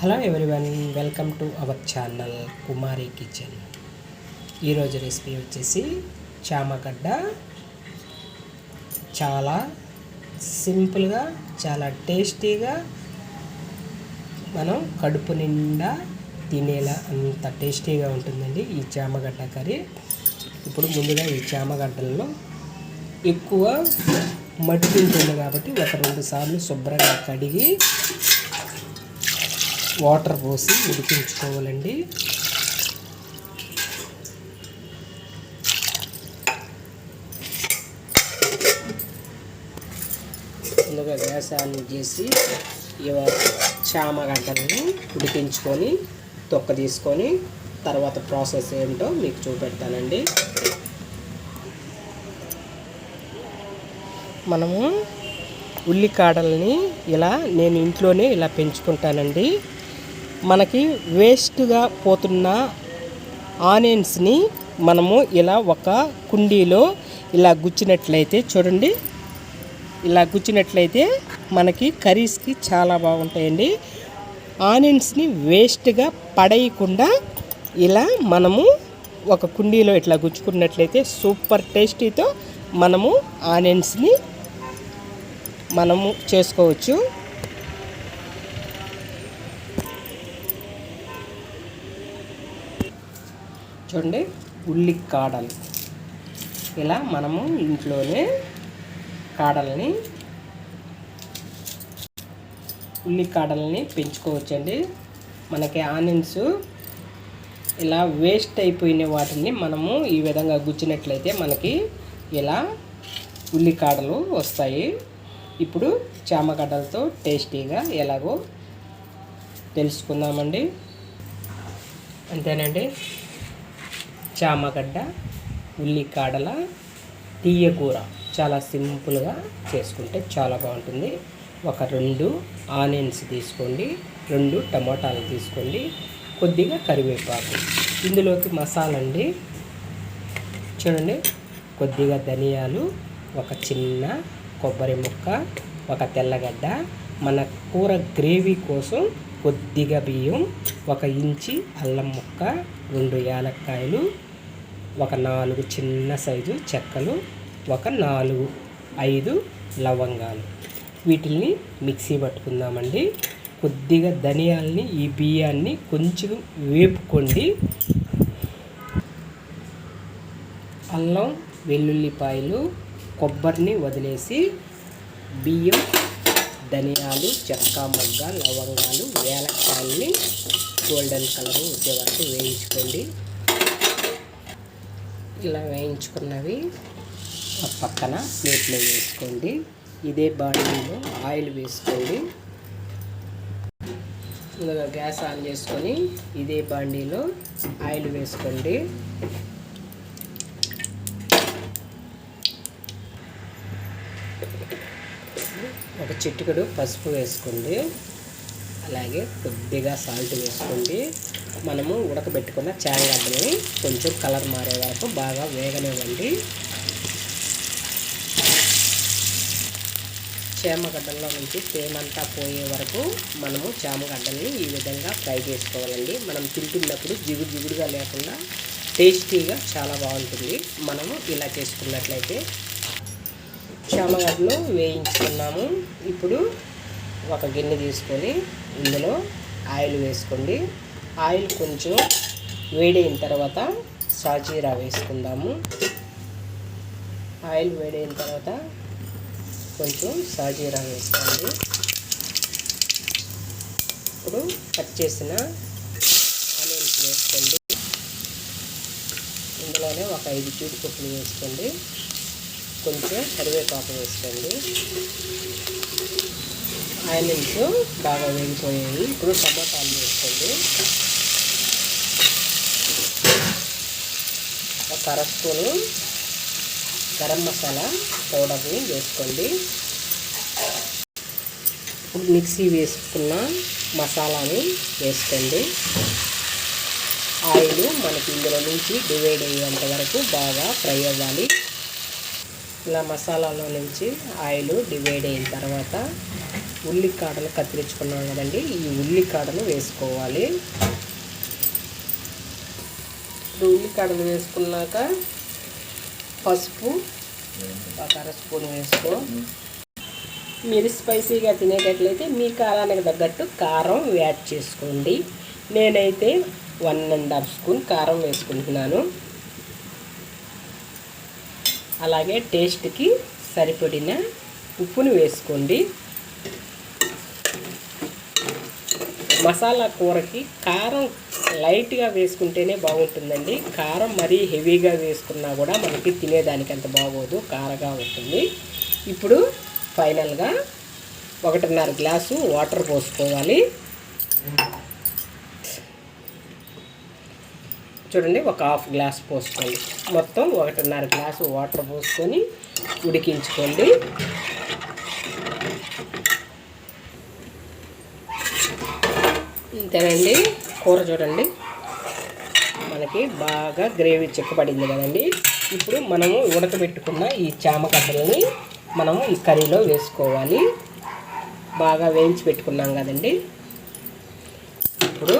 Hello everyone welcome to our channel Kumari kitchen. ఈరోజు recipe వచ్చేసి చామగడ్డ. చాలా సింపుల్గా చాలా టేస్టీగా మనం కడుపు నిండా తినేలా అంత టేస్టీగా ఉంటుందండి ఈ చామగడ్డ కర్రీ. ఇప్పుడు ముందుగా ఈ చామగడ్డల్లో ఎక్కువ మట్టి ఉంటుంది కాబట్టి ఒక రెండు సార్లు శుభ్రంగా కడిగి వాటర్ పోసి ఉడికించుకోవాలండి. ముందుగా గ్యాస్ ఆన్ చేసి చామగడ్డలను ఉడికించుకొని తొక్క తీసుకొని తర్వాత ప్రాసెస్ ఏంటో మీకు చూపెడతానండి. మనము ఉల్లికాడల్ని ఇలా నేను ఇంట్లోనే ఇలా పెంచుకుంటానండి. మనకి వేస్ట్గా పోతున్న ఆనియన్స్ని మనము ఇలా ఒక కుండీలో ఇలా గుచ్చినట్లయితే చూడండి. ఇలా గుచ్చినట్లయితే మనకి కర్రీస్కి చాలా బాగుంటాయండి. ఆనియన్స్ని వేస్ట్గా పడేయకుండా ఇలా మనము ఒక కుండీలో ఇట్లా గుచ్చుకున్నట్లయితే సూపర్ టేస్టీతో మనము ఆనియన్స్ని మనము చేసుకోవచ్చు. చూడండి ఉల్లి కాడలు. ఇలా మనము ఇంట్లోనే కాడల్ని ఉల్లి కాడల్ని పెంచుకోవచ్చండి. మనకి ఆనియన్స్ ఇలా వేస్ట్ అయిపోయిన వాటిని మనము ఈ విధంగా గుచ్చినట్లయితే మనకి ఇలా ఉల్లికాడలు వస్తాయి. ఇప్పుడు చామగడ్డలతో టేస్టీగా ఎలాగో తెలుసుకుందామండి. అంతేనండి. చామగడ్డ ఉల్లికాడల తీయకూర చాలా సింపుల్గా చేసుకుంటే చాలా బాగుంటుంది. ఒక రెండు ఆనియన్స్ తీసుకోండి రెండు టమాటాలు తీసుకోండి కొద్దిగా కరివేపాకు. ఇందులోకి మసాలా అండి చూడండి కొద్దిగా ధనియాలు ఒక చిన్న కొబ్బరి ముక్క ఒక తెల్లగడ్డ. మన కూర గ్రేవీ కోసం కొద్దిగా బియ్యం ఒక ఇంచి అల్లం ముక్క రెండు యాలక్కాయలు ఒక నాలుగు చిన్న సైజు చెక్కలు ఒక నాలుగు ఐదు లవంగాలు. వీటిల్ని మిక్సీ పట్టుకుందామండి. కొద్దిగా ధనియాల్ని ఈ బియ్యాన్ని కొంచెం వేపుకోండి. అల్లం వెల్లుల్లిపాయలు కొబ్బరిని వదిలేసి బియ్యం ధనియాలు చెక్క మొగ్గ లవంగాలు ఏలక్కాయల్ని గోల్డెన్ కలర్ వచ్చే వరకు వేయించుకోండి. ఇలా వేయించుకున్నవి. పక్కన ప్లేట్లో వేసుకోండి. ఇదే బాండీలో ఆయిల్ వేసుకోండి. ముందుగా గ్యాస్ ఆన్ చేసుకొని ఇదే బాండీలో ఆయిల్ వేసుకోండి. ఒక చిటికడు పసుపు వేసుకోండి. అలాగే కొద్దిగా సాల్ట్ వేసుకోండి మనము ఉడకబెట్టుకున్న చాయగడ్డని కొంచెం కలర్ మారే వరకు బాగా వేగనివ్వండి. చేమగడ్డల్లో నుంచి తేమంతా పోయే వరకు మనము చామగడ్డల్ని ఈ విధంగా ఫ్రై చేసుకోవాలండి. మనం తింటున్నప్పుడు జిగుడు జిగుడుగా లేకుండా టేస్టీగా చాలా బాగుంటుంది. మనము ఇలా చేసుకున్నట్లయితే చామగడ్డలు వేయించుకున్నాము. ఇప్పుడు ఒక గిన్నె తీసుకొని ఇందులో ఆయిల్ వేసుకోండి. ఆయిల్ కొంచెం వేడైన తర్వాత సాజీరా వేసుకుందాము. ఆయిల్ వేడైన తర్వాత కొంచెం సాజీరా వేసుకోండి. ఇప్పుడు కట్ చేసిన ఆనియన్స్ వేసుకోండి. ఇందులోనే ఒక ఐదు జీడిపప్పులు వేసుకోండి. కొంచెం కరివేపాకు వేసుకోండి. ఆనియన్స్ బాగా వేగిపోయాయి. ఇప్పుడు టమాటాలు వేసుకోండి. ఒక అర స్పూను గరం మసాలా పౌడర్ని వేసుకోండి. ఇప్పుడు మిక్సీ వేసుకున్న మసాలాని వేసుకోండి. ఆయిల్ మనకి ఇందులో నుంచి డివైడ్ అయ్యేంత వరకు బాగా ఫ్రై అవ్వాలి. ఇలా మసాలాలో నుంచి ఆయిల్ డివైడ్ అయిన తర్వాత ఉల్లికాడలు కత్తిరించుకున్నాం కదండి. ఈ ఉల్లికాడలు వేసుకోవాలి. ఇప్పుడు ఉల్లికాడలు వేసుకున్నాక పసుపు ఒక అర స్పూన్ వేసుకో. మీరు స్పైసీగా తినేటట్లయితే మీ కారానికి తగ్గట్టు కారం యాడ్ చేసుకోండి. నేనైతే వన్ అండ్ హాఫ్ స్పూన్ కారం వేసుకుంటున్నాను. అలాగే టేస్ట్కి సరిపడిన ఉప్పుని వేసుకోండి. మసాలా కూరకి కారం లైట్గా వేసుకుంటేనే బాగుంటుందండి. కారం మరీ హెవీగా వేసుకున్నా కూడా మనకి తినేదానికి అంత బాగోదు కారగా ఉంటుంది. ఇప్పుడు ఫైనల్గా ఒకటిన్నర గ్లాసు వాటర్ పోసుకోవాలి. చూడండి ఒక హాఫ్ గ్లాస్ పోసుకోండి. మొత్తం ఒకటిన్నర గ్లాసు వాటర్ పోసుకొని ఉడికించుకోండి. ఇంతేనండి కూర చూడండి. మనకి బాగా గ్రేవీ చిక్కబడింది కదండి. ఇప్పుడు మనము ఉడకబెట్టుకున్న ఈ చామగడ్డలని మనము ఈ కర్రీలో వేసుకోవాలి. బాగా వేయించి పెట్టుకున్నాం కదండి. ఇప్పుడు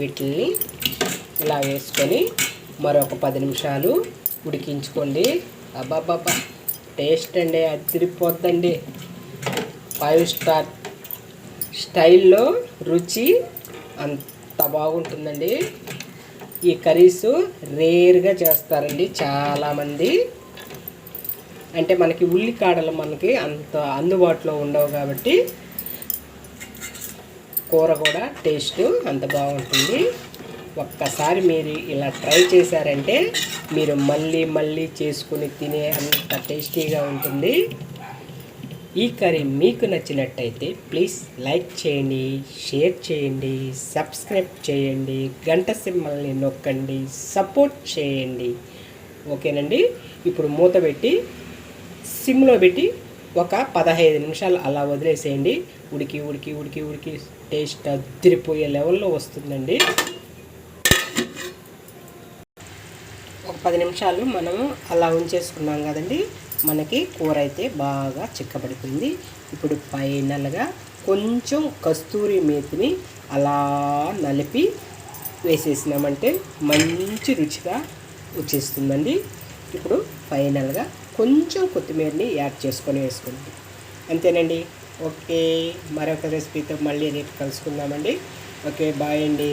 వీటిని ఇలా వేసుకొని మరొక పది నిమిషాలు ఉడికించుకోండి. అబ్బాబ్బాబ్బా టేస్ట్ అండి అదిరిపోద్దండి. ఫైవ్ స్టార్ స్టైల్లో రుచి అంత బాగుంటుందండి. ఈ కర్రీస్ రేర్గా చేస్తారండి చాలామంది. అంటే మనకి ఉల్లికాడలు మనకి అంత అందుబాటులో ఉండవు కాబట్టి కూర కూడా టేస్ట్ అంత బాగుంటుంది. ఒక్కసారి మీరు ఇలా ట్రై చేశారంటే మీరు మళ్ళీ మళ్ళీ చేసుకుని తినే అంత టేస్టీగా ఉంటుంది. ఈ కర్రీ మీకు నచ్చినట్టయితే ప్లీజ్ లైక్ చేయండి షేర్ చేయండి సబ్స్క్రైబ్ చేయండి గంట సింబల్ని నొక్కండి సపోర్ట్ చేయండి. ఓకేనండి? ఇప్పుడు మూత పెట్టి సిమ్లో పెట్టి ఒక పదహైదు నిమిషాలు అలా వదిలేసేయండి. ఉడికి ఉడికి ఉడికి ఉడికి టేస్ట్ అదిరిపోయే లెవెల్లో వస్తుందండి. ఒక పది నిమిషాలు మనము అలా ఉంచేసుకున్నాం కదండి. మనకి కూర అయితే బాగా చిక్కబడిపోయింది. ఇప్పుడు ఫైనల్గా కొంచెం కస్తూరి మేతిని అలా నలిపి వేసేసినామంటే మంచి రుచిగా వచ్చేస్తుందండి. ఇప్పుడు ఫైనల్గా కొంచెం కొత్తిమీరని యాడ్ చేసుకొని వేసుకోండి. అంతేనండి. ఓకే. మరొక రెసిపీతో మళ్ళీ రేపు కలుసుకుందామండి. ఓకే. బాయ్ అండి.